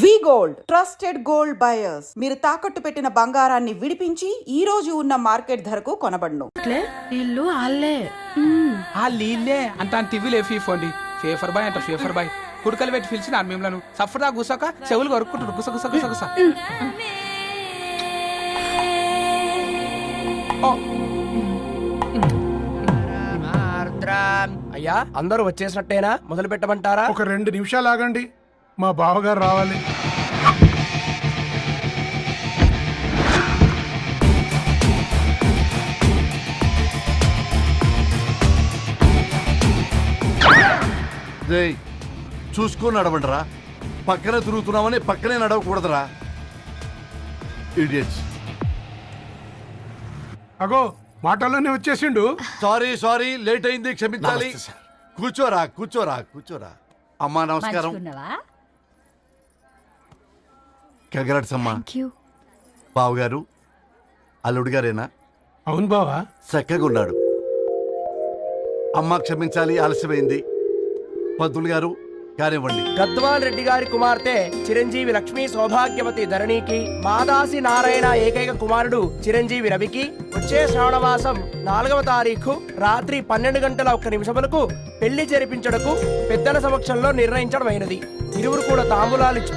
V gold trusted gold buyers. మీరు తాకట్టు పెట్టిన బంగారాన్ని విడిపించి ఈ రోజు ఉన్న మార్కెట్ ధరకు కొనబడును. ఇల్లు అల్లే ఆ లీల్లే అంత టీవీలో ఫీఫోండి ఫేఫర్ బాయ్ అంట ఫేఫర్ బాయ్. కుడుకలు పెట్టి పిలిచిన మిమ్మల్ని సఫర్దా గుసక చెవులు కొరుక్కుంటారు గుస గుస గుస అయ్యా అందరూ వచ్చేసినట్టేనా? మొదలు పెట్టమంటారా? ఒక రెండు నిమిషాలు ఆగండి. మా బావగారు రావాలి. చూసుకొని నడవండిరా. పక్కనే తిరుగుతున్నామని పక్కనే నడవకూడదురా. ఇడియట్స్ అగో మాటల్లోనే వచ్చేసిండు. సారీ సారీ లేట్ అయింది క్షమించాలి. కూర్చోరా కూర్చోరా కూర్చోరా. అమ్మా నమస్కారం. కంగ్రాట్స్ అమ్మా బావగారు అల్లుడు గారేనా? అవును బావా. చక్కగా ఉన్నాడు. అమ్మ క్షమించాలి ఆలస్యమైంది. పంతులు గారు కానివ్వండి. గద్వాల్ రెడ్డి గారి కుమార్తె చిరంజీవి లక్ష్మీ సౌభాగ్యవతి ధరణికి మాదాసి నారాయణ ఏకైక కుమారుడు చిరంజీవి రవికి వచ్చే శ్రావణమాసం నాలుగవ తారీఖు రాత్రి పన్నెండు గంటల ఒక్క నిమిషములకు పెళ్ళి జరిపించడకు పెద్దల సమక్షంలో నిర్ణయించడమైనది. ఇరువురు కూడా తాంబూలాలు ఇచ్చి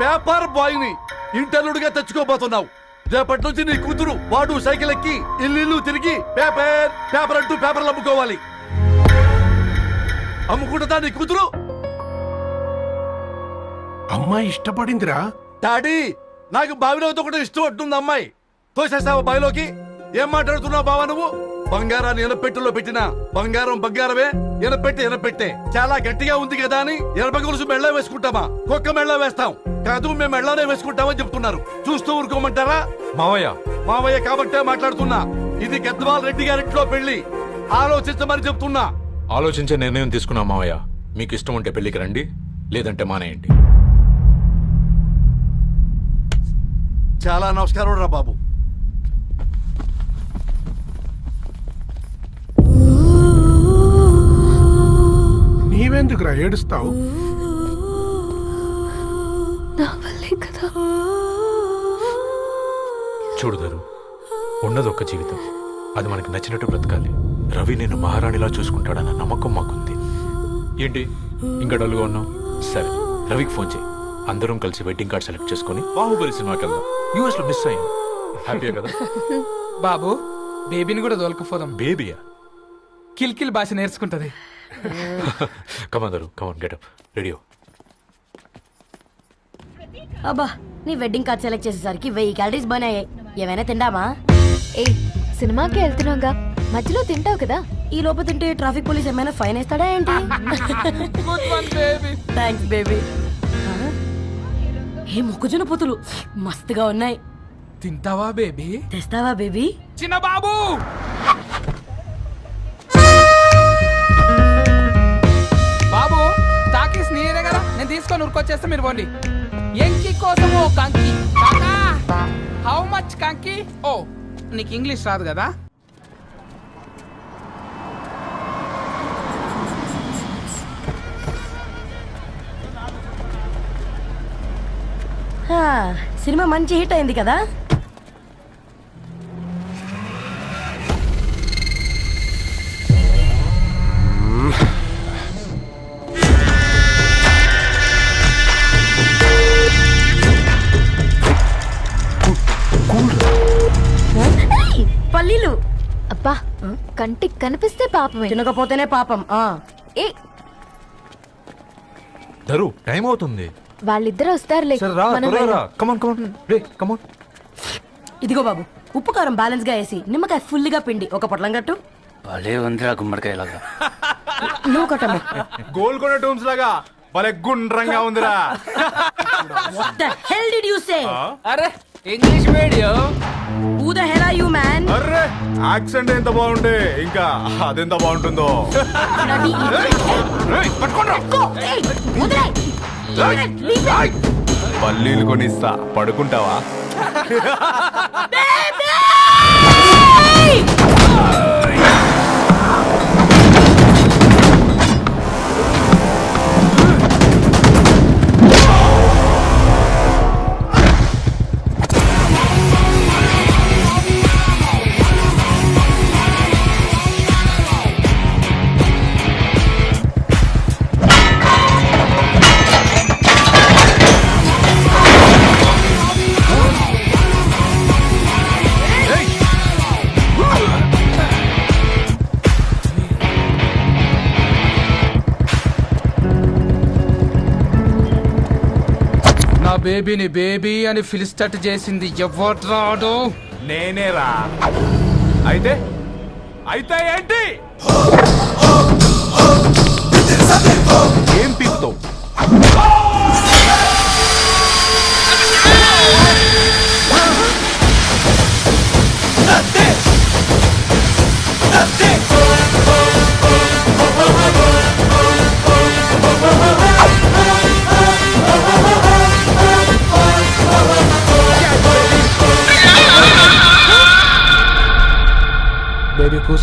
పేపర్ బాయ్ని ఇంటర్లుడిగా తెచ్చుకోబోతున్నావు. రేపటి నుంచి నీ కూతురు వాడు సైకిల్ ఎక్కి ఇల్లు తిరిగి పేపర్ పేపర్ అంటూ పేపర్లు అమ్ముకోవాలి. అమ్ముకుంటుందా నీ కూతురు? అమ్మాయి ఇష్టపడిందిరా. డాడీ నాకు బావిలో కూడా ఇష్టం ఉంటుంది అమ్మాయి. తోసేస్తావా బావిలోకి? ఏం మాట్లాడుతున్నావు బావా నువ్వు? బంగారాన్ని ఎనపెట్టులో పెట్టిన బంగారం బంగారమే ఎనపెట్టి ఎనపెట్టే. చాలా గట్టిగా ఉంది కదా అని ఎనప గొలుసు మెళ్ళ వేసుకుంటామా? కుక్క మెళ్ళ వేస్తాం. కాదు మేము మెళ్ళనే వేసుకుంటామని చెప్తున్నారు. చూస్తూ ఊరుకోమంటారా? మావయ్య. మావయ్య కాబట్టే మాట్లాడుతున్నా. ఇది గద్వాల్ రెడ్డి గారింట్లో పెళ్ళి ఆలోచించమని చెప్తున్నా. ఆలోచించే నిర్ణయం తీసుకున్నా మావయ్య. మీకు ఇష్టం ఉంటే పెళ్ళికి రండి లేదంటే మానేయండి. చాలా నమస్కారం రా బాబు. నీవెందుకురా ఏడుస్తావు? చూడుదరు ఉన్నది ఒక్క జీవితం. అది మనకి నచ్చినట్టు బ్రతకాలి. రవి నేను మహారాణిలా చూసుకుంటాడన్న నమ్మకం మాకుంది. ఏంటి? ఇంకా డల్గా ఉన్నావు? సరే రవికి ఫోన్ చేయి. అందరం కలిసి వెడ్డింగ్ కార్డ్ సెలెక్ట్ చేసుకొని బాహుబలి సినిమాకి వెళ్దాం. యూఎస్లో మిస్ అయ్యాం. హ్యాపీయా కదా? బాబు బేబీని కూడా దొలకపోదాం. బేబీయా? కిల్కిల్ భాష నేర్చుకుంటది. కమందరు కమన్ గెటప్ రెడియో అబ్బా నీ వెడ్డింగ్ కార్డ్ సెలెక్ట్ చేసేసరికి వెయ్యి క్యాలరీస్ బర్న్ అయ్యాయి. ఏమైనా తిండామా ఏ సినిమాకి వెళ్తున్నాగా. మధ్యలో తింటావు కదా. ఈ లోపు తింటే ట్రాఫిక్ పోలీస్ ఏమైనా ఫైన్ వేస్తాడా ఏంటి? Good one baby thanks baby ఏ మొక్కజొన్న పొతులు మస్తుగా ఉన్నాయి. తింటావా బేబీ తెస్తావా బేబీ చిన్న బాబు! బాబు తాకీస్ నీరే కదా? నేను తీసుకొని ఉరికొచ్చేస్తే మీరు పోండి. ఎంకి కోసం ఓ కంకి. కాకా హౌ మచ్ కంకి? ఓ నీకు ఇంగ్లీష్ రాదు కదా? సినిమా మంచి హిట్ అయింది కదా? కనిపిస్తే పాపమే. తినకపోతేనే పాపం ఆ. ఏ. ధరు టైం అవుతుంది. వాళ్ళిద్దరూ వస్తారులే. సరే రా మనం త్వరగా రా. వెళ్దాం. కమాన్ కమాన్ రే కమాన్ ఇదిగో బాబు ఉప్పు కారం బ్యాలెన్స్గా వేసి నిమ్మకాయ ఫుల్గా పిండి ఒక పొట్లం కట్టు. భలే ఉందిరా గుమ్మడికాయలాగా నువ్వు కొట్టమ్మ గోల్కొండ టూమ్స్ లాగా భలే గుండ్రంగా ఉందిరా. What the hell did you say? అరే ఇంగ్లీష్ మీడియం హూ ఎంత బాగుండే ఇంకా అదెంత బాగుంటుందో? పల్లీలు కొనిస్తా. పడుకుంటావా? బేబీని బేబీ అని ఫిలిస్టట్ చేసింది ఎవడ్రాడు నేనేరా. అయితే? అయితే ఏంటి?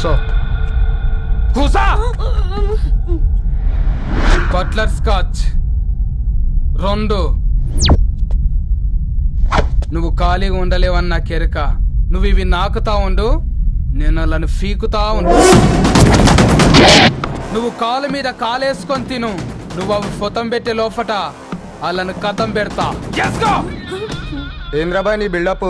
బేబీ కూసో? Butler scotch. రెండు. నువ్వు ఖాళీగా ఉండలేవన్న కెరక. నువ్వు ఇవి నాకుతా ఉండు నేను అలాను ఫీకుతా ఉండు. నువ్వు కాలు మీద కాలేసుకొని తిను. నువ్వు అవి ఫొతం పెట్టే లోపట వాళ్ళను కథం పెడతా! ఏంద్రాబాయ్ నీ బిల్డప్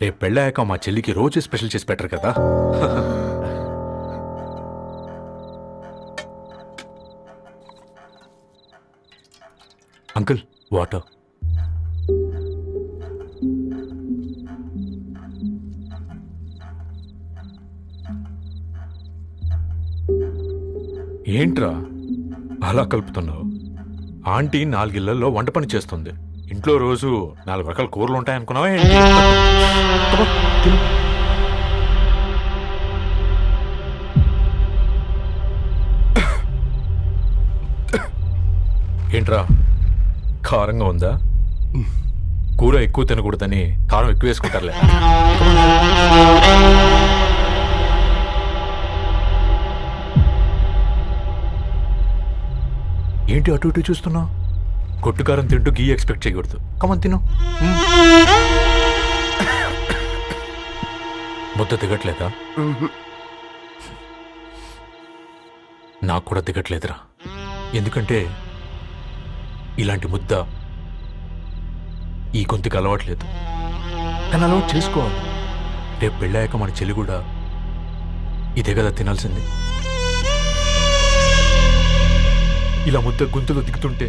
రేపు పెళ్ళాక మా చెల్లికి రోజు స్పెషల్ చేసి పెట్టరు కదా. Uncle water. ఏంట్రా అలా కలుపుతున్నావు? ఆంటీ నాలుగిళ్ళలో వంట పని చేస్తుంది. ఇంట్లో రోజు నాలుగు రకాల కూరలు ఉంటాయనుకున్నావా ఏంటి? ఏంట్రా? కారంగా ఉందా? కూర ఎక్కువ తినకూడదని కారం ఎక్కువ వేసుకుంటారులే. ఏంటి అటు ఇటు చూస్తున్నావు? కొట్టుకారం తింటూ గీ ఎక్స్పెక్ట్ చేయకూడదు. కమన్ తిను. ముద్ద దిగట్లేదా? నాకు కూడా దిగట్లేదురా. ఎందుకంటే ఇలాంటి ముద్ద ఈ గొంతుకి అలవాట్లేదు. కానీ అలవాటు చేసుకోవాలి. రేపు పెళ్ళాక మన చెల్లి కూడా ఇదే కదా తినాల్సింది. ఇలా ముద్ద గొంతులో దిగుతుంటే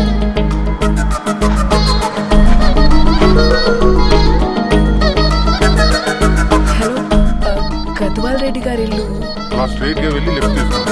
గారి ఇల్లు స్ట్రైట్గా వెళ్ళి లెఫ్ట్ తీసుకోండి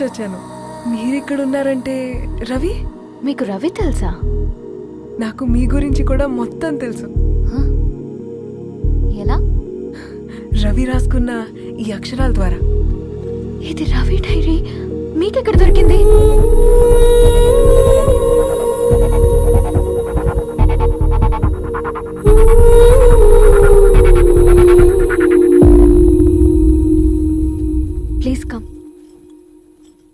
నుంచి వచ్చాను. మీరు ఇక్కడ ఉన్నారంటే రవి? మీకు రవి తెలుసా? నాకు మీ గురించి కూడా మొత్తం తెలుసు? ఎలా? రవి రాసుకున్న ఈ అక్షరాల ద్వారా. ఇది రవి డైరీ. మీకెక్కడ దొరికింది? Please come.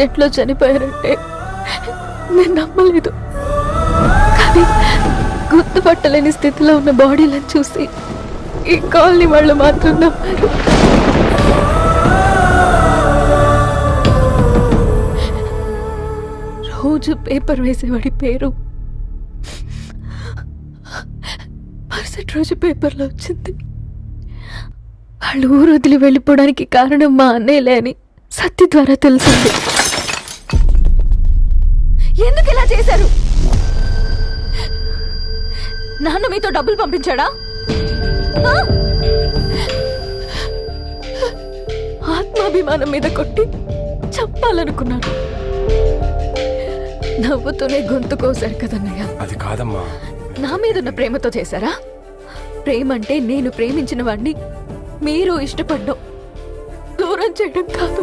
యాక్సిడెంట్లో చనిపోయారంటే నేను నమ్మలేదు. కానీ గుర్తుపట్టలేని స్థితిలో ఉన్న బాడీలను చూసి ఈ కాలనీ వాళ్ళు మాత్రం నమ్మారు. రోజు పేపర్ వేసేవాడి పేరు మరుసటి రోజు పేపర్లో వచ్చింది. వాళ్ళు ఊరు వదిలి వెళ్ళిపోవడానికి కారణం మా అన్నయ్యలే అని సత్య ద్వారా తెలిసింది. ఎందుకు ఇలా చేశారు? నాన్న మీతో డబ్బులు పంపించాడా? ఆత్మాభిమానం మీద కొట్టి చంపాలనుకున్నాడు నవ్వుతూనే గొంతు కోసారు కదన్నయ్య. అది కాదమ్మా. నా మీదున్న ప్రేమతో చేశారా? ప్రేమ అంటే నేను ప్రేమించిన వాడిని మీరు ఇష్టపడ్డం దూరం చేయడం కాదు.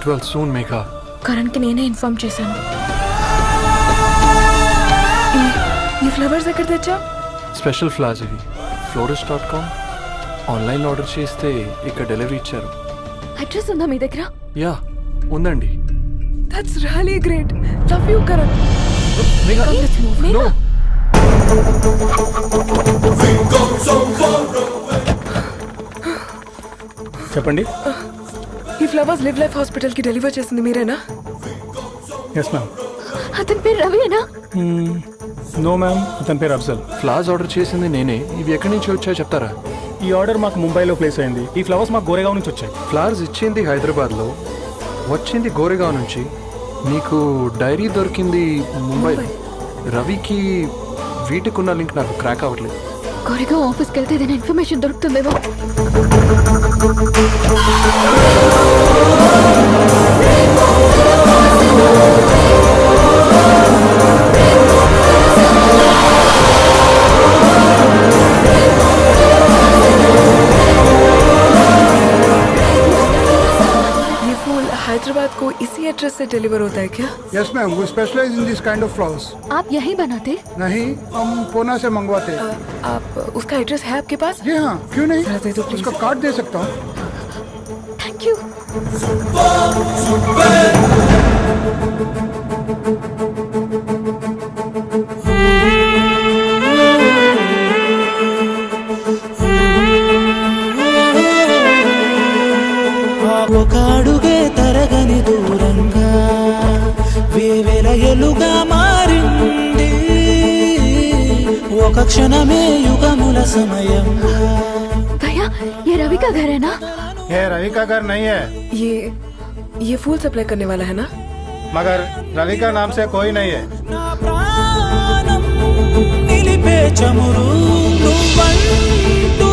గెట్ వెల్ సూన్ మేఘా కరణ్కి నేనే ఇన్ఫార్మ్ చేశాను. ఈ- ఈ ఫ్లవర్స్ ఎక్కడ తెచ్చా? స్పెషల్ ఫ్లాస్ ఇవి. Florist dot com online order చేస్తే ఇక్కడ డెలివరీ ఇచ్చారు. అడ్రస్ ఉందా మీ దగ్గర? యా ఉందండి. That's really great love you Karan. No చెప్పండి. ఈ ఫ్లవర్స్ లివ్ లైఫ్ హాస్పిటల్కి డెలివర్ చేసింది మీరేనా? ఎస్ మ్యామ్ అతని పేరు రవియేనా నో మ్యామ్ అతని పేరు అఫ్జల్. ఫ్లాస్ ఆర్డర్ చేసింది నేనే. ఇవి ఎక్కడి నుంచి వచ్చాయో చెప్తారా? ఈ ఆర్డర్ మాకు ముంబైలో ప్లేస్ అయింది. ఈ ఫ్లవర్స్ మాకు గోరేగావ్ నుంచి వచ్చాయి. ఫ్లవర్స్ ఇచ్చింది హైదరాబాద్లో వచ్చింది గోరేగావ్ నుంచి. నీకు డైరీ దొరికింది ముంబై. రవికి వీటికున్న లింక్ నాకు క్రాక్ అవ్వట్లేదు. గొరిగా ఆఫీస్కి వెళ్తే ఏదైనా ఇన్ఫర్మేషన్ దొరుకుతుందేమో. ये हैदराबाद को इसी एड्रेस से डिलीवर होता है क्या? यस मैम वो specialise in this kind of flowers आप यही बनाते? नहीं हम पूना से मंगवाते। आ, आप उसका एड्रेस है आपके पास? जी हाँ क्यों नहीं? दे दो, उसका कार्ड दे सकता हूँ। थैंक यू క్షణమే యుగముల సమయంగా भैया ये रवि का घर है ना ये रवि का घर नहीं है ये ये फूल सप्लाई करने वाला है ना मगर रवि का नाम से कोई नहीं है నా ప్రాణం నిలిపే చమురు నువ్వంటూ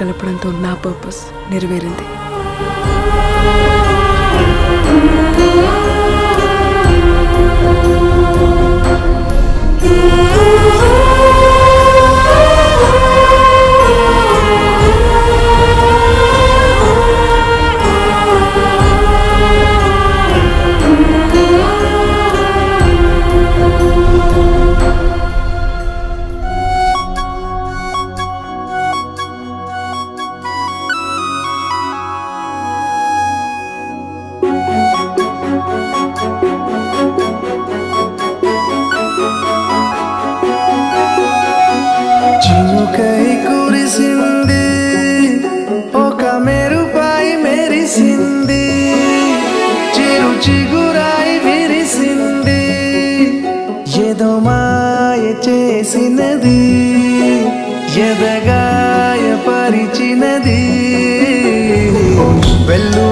కలపడంతో నా పర్పస్ నెరవేరింది. bello